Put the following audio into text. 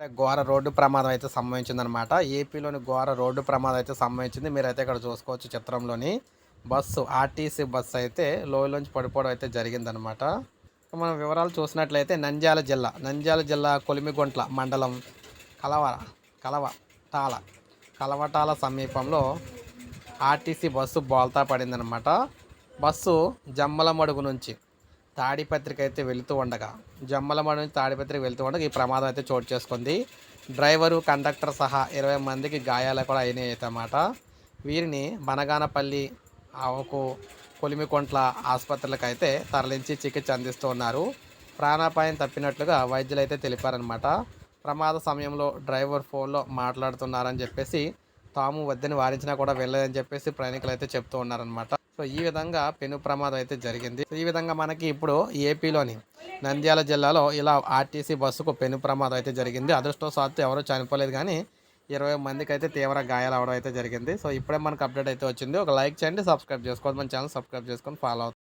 ఘోర రోడ్డు ప్రమాదం అయితే సంభవించిందనమాట ఏపీలోని ఘోర రోడ్డు ప్రమాదం అయితే సంభవించింది. మీరైతే ఇక్కడ చూసుకోవచ్చు చిత్రంలోని బస్సు ఆర్టీసీ బస్సు అయితే లోయలోంచి పడిపోవడం అయితే జరిగిందనమాట మనం వివరాలు చూసినట్లయితే నంద్యాల జిల్లా నంద్యాల జిల్లా కొలిమిగుంట్ల మండలం కలవ కలవటాల కలవటాల సమీపంలో ఆర్టీసీ బస్సు బోల్తా పడిందనమాట బస్సు జమ్మలమడుగు నుంచి తాడిపత్రికి అయితే వెళుతూ ఉండగా జమ్మలమడ నుంచి తాడిపత్రికి వెళుతూ ఉండగా ఈ ప్రమాదం అయితే చోటు చేసుకుంది. డ్రైవరు కండక్టర్ సహా ఇరవై మందికి గాయాలు కూడా అయినాయి అయితే అన్నమాట. వీరిని బనగానపల్లి ఆవుకు కొలిమికొంట్ల ఆసుపత్రులకు అయితే తరలించి చికిత్స అందిస్తూ ఉన్నారు. ప్రాణాపాయం తప్పినట్లుగా వైద్యులు అయితే తెలిపారనమాట ప్రమాద సమయంలో డ్రైవర్ ఫోన్లో మాట్లాడుతున్నారని చెప్పేసి తాము వద్దని వారించినా కూడా వెళ్ళదని చెప్పేసి ప్రయాణికులు అయితే చెప్తూ ఉన్నారనమాట సో ఈ విధంగా పెను ప్రమాదం అయితే జరిగింది. ఈ విధంగా మనకి ఇప్పుడు ఏపీలోని నంద్యాల జిల్లాలో ఇలా ఆర్టీసీ బస్సుకు పెను ప్రమాదం అయితే జరిగింది. అదృష్టవశాత్తు ఎవరు చనిపోలేదు కానీ ఇరవై మందికి అయితే తీవ్ర గాయాలు అవడం అయితే జరిగింది. సో ఇప్పుడే మనకు అప్డేట్ అయితే వచ్చింది. ఒక లైక్ చేయండి సబ్స్క్రైబ్ చేసుకోండి. మన ఛానల్ సబ్స్క్రైబ్ చేసుకొని ఫాలో అవుతుంది